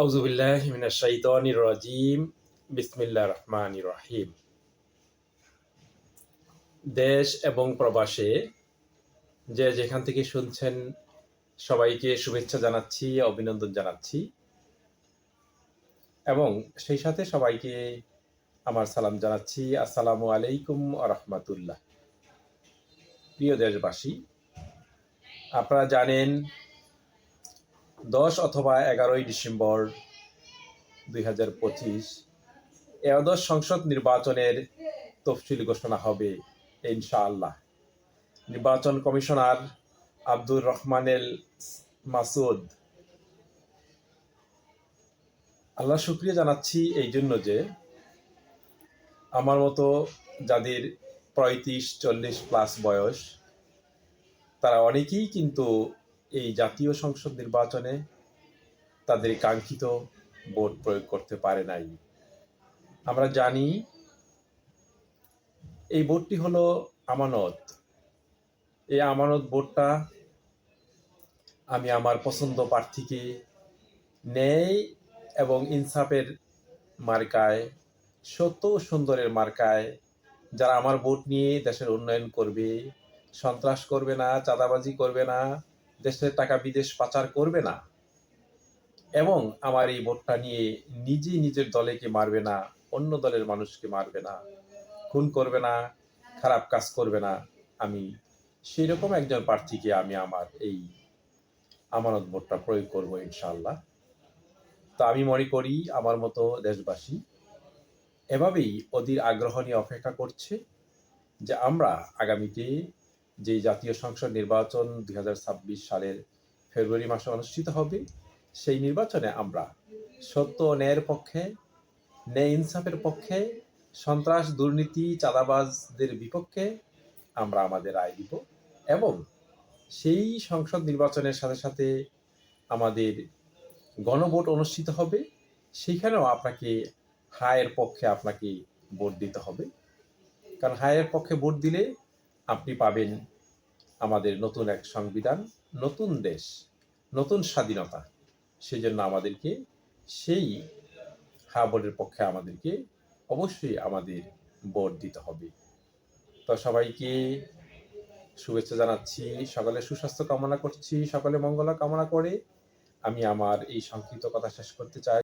আউজুবিল্লাহ মিনাশ শাইতানির রাজিম। বিসমিল্লাহ রহমান রহিম। দেশ এবং প্রবাসে যে যেখান থেকে শুনছেন, সবাইকে শুভেচ্ছা জানাচ্ছি, অভিনন্দন জানাচ্ছি। এবং সেই সাথে সবাইকে আমার সালাম জানাচ্ছি। আসসালামু আলাইকুম রহমতুল্লাহ। প্রিয় দেশবাসী, আপনারা জানেন দশ অথবা এগারোই ডিসেম্বর দুই হাজার পঁচিশ সংসদ নির্বাচনের তফসিল ঘোষণা হবে, ইনশাআল্লাহ। নির্বাচন কমিশনার আব্দুর রহমানেল মাসুদ। আল্লাহ শুক্রিয়া জানাচ্ছি এই জন্য যে আমার মতো যাদের পঁয়ত্রিশ, চল্লিশ প্লাস বয়স, তারা অনেকেই কিন্তু এই জাতীয় সংসদ নির্বাচনে তাদের কাঙ্ক্ষিত ভোট প্রয়োগ করতে পারে নাই। আমরা জানি এই ভোটটি হলো আমানত। এই আমানত ভোটটা আমি আমার পছন্দ প্রার্থীকে ন্যায় এবং ইনসাফের মার্কায়, সত্য সুন্দরের মার্কায় যারা আমার ভোট নিয়ে দেশের উন্নয়ন করবে, সন্ত্রাস করবে না, চাঁদাবাজি করবে না দেশের টাকা বিদেশ পাচার করবে না। এবং আমার এই ভোটটা নিয়ে নিজে নিজের দলেকে মারবে না, অন্য দলের মানুষকে মারবে না, খুন করবে না, খারাপ কাজ করবে না। আমি সেই রকম একজন প্রার্থীকে আমি আমার এই আমানত ভোটটা প্রয়োগ করব ইনশাল্লাহ তো আমি মনে করি আমার মতো দেশবাসী এভাবেই অধীর আগ্রহ নিয়ে অপেক্ষা করছে যে আমরা আগামীতে যে জাতীয় সংসদ নির্বাচন দু হাজার ছাব্বিশ সালের ফেব্রুয়ারি মাসে অনুষ্ঠিত হবে, সেই নির্বাচনে আমরা সত্য ন্যায়ের পক্ষে, ন্যায় ইনসাফের পক্ষে, সন্ত্রাস, দুর্নীতি, চাঁদাবাজদের বিপক্ষে আমরা আমাদের রায় দিব এবং সেই সংসদ নির্বাচনের সাথে সাথে আমাদের গণভোট অনুষ্ঠিত হবে সেইখানেও আপনাকে হায়ের পক্ষে আপনাকে ভোট দিতে হবে। কারণ হায়ের পক্ষে ভোট দিলে আপনি পাবেন আমাদের নতুন এক সংবিধান, নতুন দেশ, নতুন স্বাধীনতা। সেই জন্য আমাদেরকে সেই হা ভোটের পক্ষে আমাদেরকে অবশ্যই আমাদের ভোট দিতে হবে। তো সবাইকে শুভেচ্ছা জানাচ্ছি, সকালে সুস্বাস্থ্য কামনা করছি, সকালে মঙ্গলা কামনা করে। আমি আমার এই সংক্ষিপ্ত কথা শেষ করতে চাই।